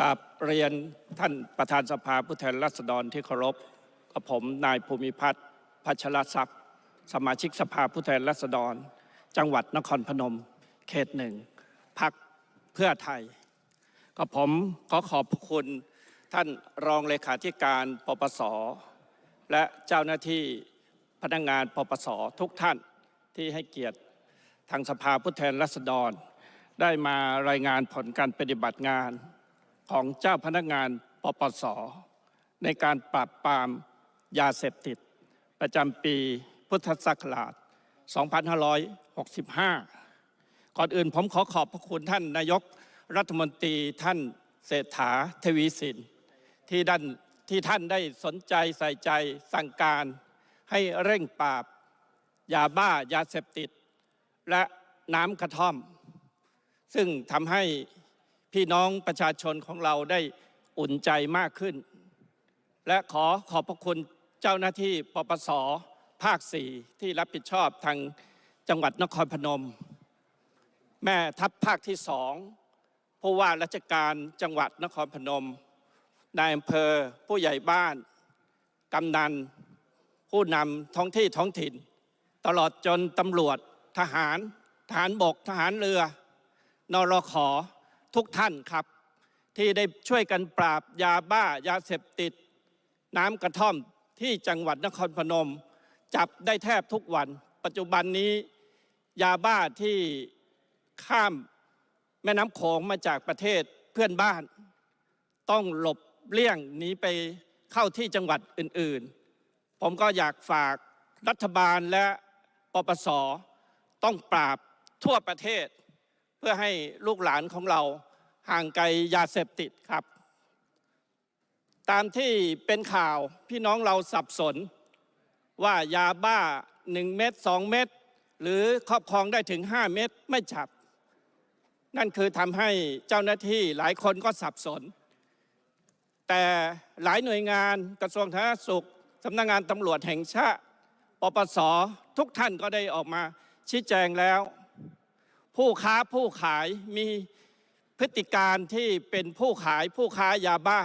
กับเรียนท่านประธานสภาผู้แทนราษฎรที่เคารพกับผมนายภูมิพัฒน์พัชรทรัพย์สมาชิกสภาผู้แทนราษฎร จังหวัดนครพนม เขตหนึ่งพักเพื่อไทยก็ผมขอขอบคุณท่านรองเลขาธิการปปส และเจ้าหน้าที่พนักงานปปส ทุกท่านที่ให้เกียรติทางสภาผู้แทนราษฎร ได้มารายงานผลการปฏิบัติงาน ของเจ้าพนักงานปปส ในการปราบปรามยาเสพติด ประจำปีพุทธศักราช 2565 ก่อนอื่นผมขอขอบพระคุณท่านนายกรัฐมนตรีท่านเศรษฐาทวีสิน ที่ด้านที่ท่านได้สนใจใส่ใจสั่งการ ให้เร่งปราบยาบ้ายาเสพติด และน้ำกระท่อม ซึ่งทำให้ พี่น้องประชาชนของเราได้อุ่นใจมากขึ้น และขอขอบพระคุณเจ้าหน้าที่ปปสภาคสี่ที่รับผิดชอบทางจังหวัดนครพนม แม่ทัพภาคที่สองผู้ว่าราชการจังหวัดนครพนมนายอำเภอผู้ใหญ่บ้าน กำนัน ผู้นำท้องที่ท้องถิ่น ตลอดจนตำรวจทหาร ทหารบก ทหารเรือ นรขอ ทุกท่านครับ ที่ได้ช่วยกันปราบยาบ้ายาเสพติด น้ำกระท่อมที่จังหวัดนครพนม จับได้แทบทุกวัน ปัจจุบันนี้ยาบ้าที่ข้ามแม่น้ำโขงมาจากประเทศเพื่อนบ้าน ต้องหลบเลี่ยงหนีไปเข้าที่จังหวัดอื่นๆ ผมก็อยากฝากรัฐบาลและปปสต้องปราบทั่วประเทศ เพื่อให้ลูกหลานของเราห่างไกลยาเสพติดครับ ตามที่เป็นข่าวพี่น้องเราสับสน ว่ายาบ้า1เม็ด2เม็ดหรือครอบครองได้ถึง5เม็ดไม่จับ นั่นคือทำให้เจ้าหน้าที่หลายคนก็สับสน แต่หลายหน่วยงานกระทรวงสาธารณสุขสำนักงานตำรวจแห่งชาติปปสทุกท่านก็ได้ออกมาชี้แจงแล้ว ผู้ค้าผู้ขายมีพฤติการที่เป็นผู้ขายผู้ค้ายาบ้า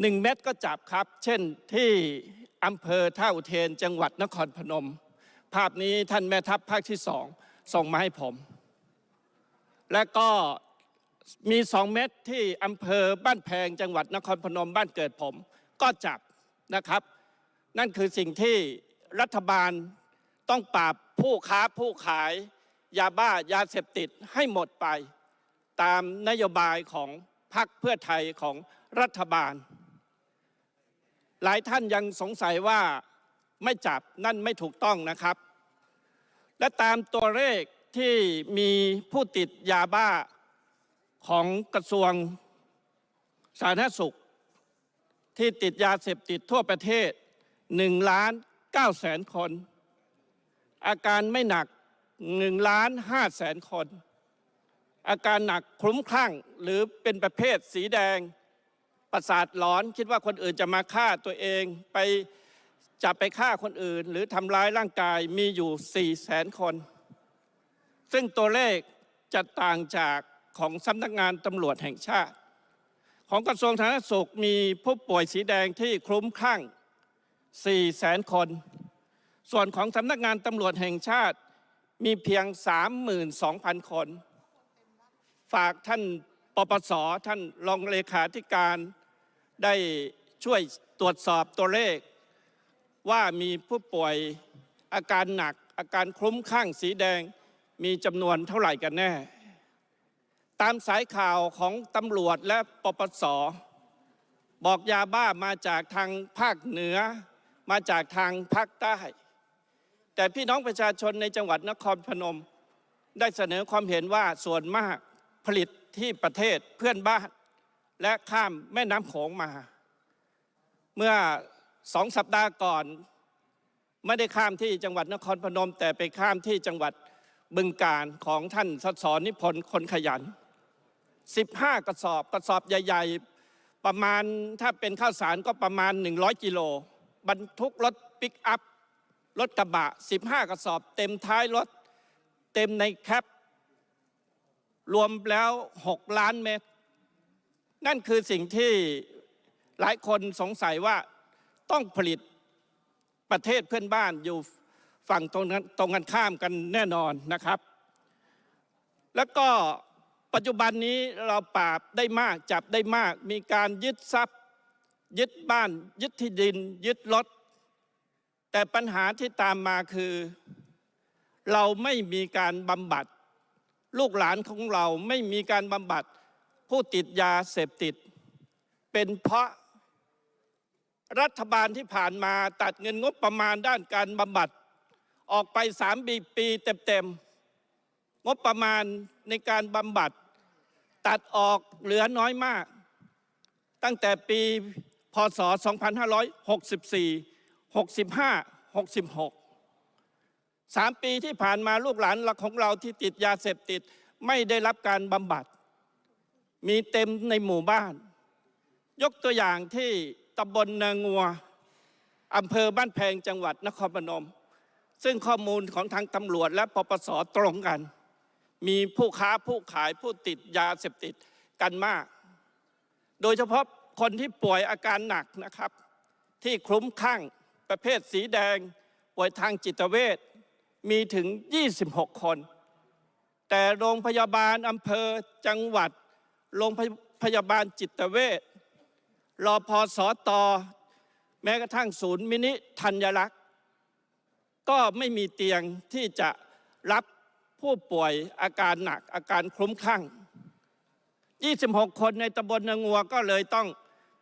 หนึ่งเม็ดก็จับครับ เช่นที่อำเภอท่าอุเทนจังหวัดนครพนม ภาพนี้ท่านแม่ทัพภาคที่สองส่งมาให้ผม และก็มีสองเม็ดที่อำเภอบ้านแพงจังหวัดนครพนมบ้านเกิดผม ก็จับนะครับ นั่นคือสิ่งที่รัฐบาลต้องปราบผู้ค้าผู้ขาย ยาบ้ายาเสพติดให้หมดไป ตามนโยบายของพรรคเพื่อไทยของรัฐบาล หลายท่านยังสงสัยว่าไม่จับนั่นไม่ถูกต้องนะครับ และตามตัวเลขที่มีผู้ติดยาบ้าของกระทรวงสาธารณสุข ที่ติดยาเสพติดทั่วประเทศ1ล้าน9แสนคน อาการไม่หนัก 1ล้าน5แสนคน อาการหนักคลุ้มคลั่งหรือเป็นประเภทสีแดง ประสาทหลอนคิดว่าคนอื่นจะมาฆ่าตัวเองไปจะไปฆ่าคนอื่น หรือทำร้ายร่างกายมีอยู่4แสนคน ซึ่งตัวเลขจะต่างจากของสำนักงานตำรวจแห่งชาติ ของกระทรวงสาธารณสุขมีผู้ป่วยสีแดงที่คลุ้มคลั่ง4แสนคน ส่วนของสำนักงานตำรวจแห่งชาติ มีเพียง 32,000 คน ฝากท่านปปสท่านรองเลขาธิการได้ช่วยตรวจสอบตัวเลข ว่ามีผู้ป่วยอาการหนัก อาการคลุ้มคลั่งสีแดงมีจำนวนเท่าไหร่กันแน่ ตามสายข่าวของตำรวจและปปส บอกยาบ้ามาจากทางภาคเหนือ มาจากทางภาคใต้ แต่พี่น้องประชาชนในจังหวัดนครพนม ได้เสนอความเห็นว่าส่วนมากผลิตที่ประเทศเพื่อนบ้าน และข้ามแม่น้ำโขงมา เมื่อสองสัปดาห์ก่อน ไม่ได้ข้ามที่จังหวัดนครพนม แต่ไปข้ามที่จังหวัดบึงการของท่านสสนิพนธ์คนขยัน 15 กระสอบกระสอบใหญ่ ๆ ประมาณถ้าเป็นข้าวสารก็ประมาณ 100 กิโลบรรทุกรถปิกอัพ รถกระบะ 15 กระสอบ เต็มท้ายรถ เต็มในแคป รวมแล้ว 6 ล้านเมตร นั่นคือสิ่งที่หลายคนสงสัยว่าต้องผลิตประเทศเพื่อนบ้านอยู่ฝั่งตรงตรงกันข้ามกันแน่นอนนะครับ แล้วก็ปัจจุบันนี้เราปราบได้มากจับได้มาก มีการยึดทรัพย์ ยึดบ้าน ยึดที่ดิน ยึดรถ แต่ปัญหาที่ตามมาคือ เราไม่มีการบำบัด ลูกหลานของเราไม่มีการบำบัด ผู้ติดยาเสพติด เป็นเพราะรัฐบาลที่ผ่านมาตัดเงินงบประมาณด้านการบำบัด ออกไปสามปีปีเต็มๆงบประมาณในการบำบัด ตัดออกเหลือน้อยมาก ตั้งแต่ปีพศ 2564 65 66สามปีที่ผ่านมาลูกหลานของเราที่ติดยาเสพติดไม่ได้รับการบำบัด มีเต็มในหมู่บ้าน ยกตัวอย่างที่ตำบลนางัวอำเภอบ้านแพงจังหวัดนครพนม ซึ่งข้อมูลของทางตำรวจและปปสตรงกัน มีผู้ค้าผู้ขายผู้ติดยาเสพติดกันมาก โดยเฉพาะคนที่ป่วยอาการหนักนะครับ ที่คลุ้มคลั่ง ประเภทสีแดงป่วยทางจิตเวชมีถึง 26 คน แต่โรงพยาบาลอำเภอจังหวัด โรงพยาบาลจิตเวชรอพอสอตอแม้กระทั่งศูนย์มินิธัญรักษ์ก็ไม่มีเตียงที่จะรับผู้ป่วยอาการหนักอาการคลุ้มคลั่ง 26 คนในตำบลนางัวก็เลยต้อง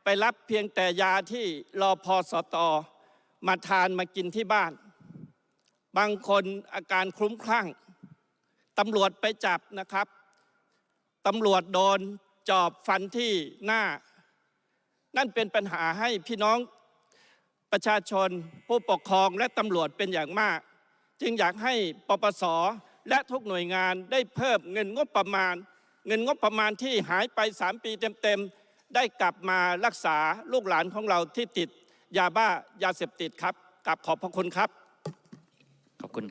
ไปรับเพียงแต่ยาที่รอพอสตอ มาทานมากินที่บ้าน บางคนอาการคลุ้มคลั่งตำรวจไปจับนะครับตำรวจโดนจอบฟันที่หน้า นั่นเป็นปัญหาให้พี่น้องประชาชนผู้ปกครองและตำรวจเป็นอย่างมาก จึงอยากให้ปปสและทุกหน่วยงานได้เพิ่มเงินงบประมาณ เงินงบประมาณที่หายไป 3 ปีเต็มๆ ได้กลับมารักษาลูกหลานของเราที่ติด ยาบ้ายาเสพติดครับกลับขอบพระคุณครับขอบคุณ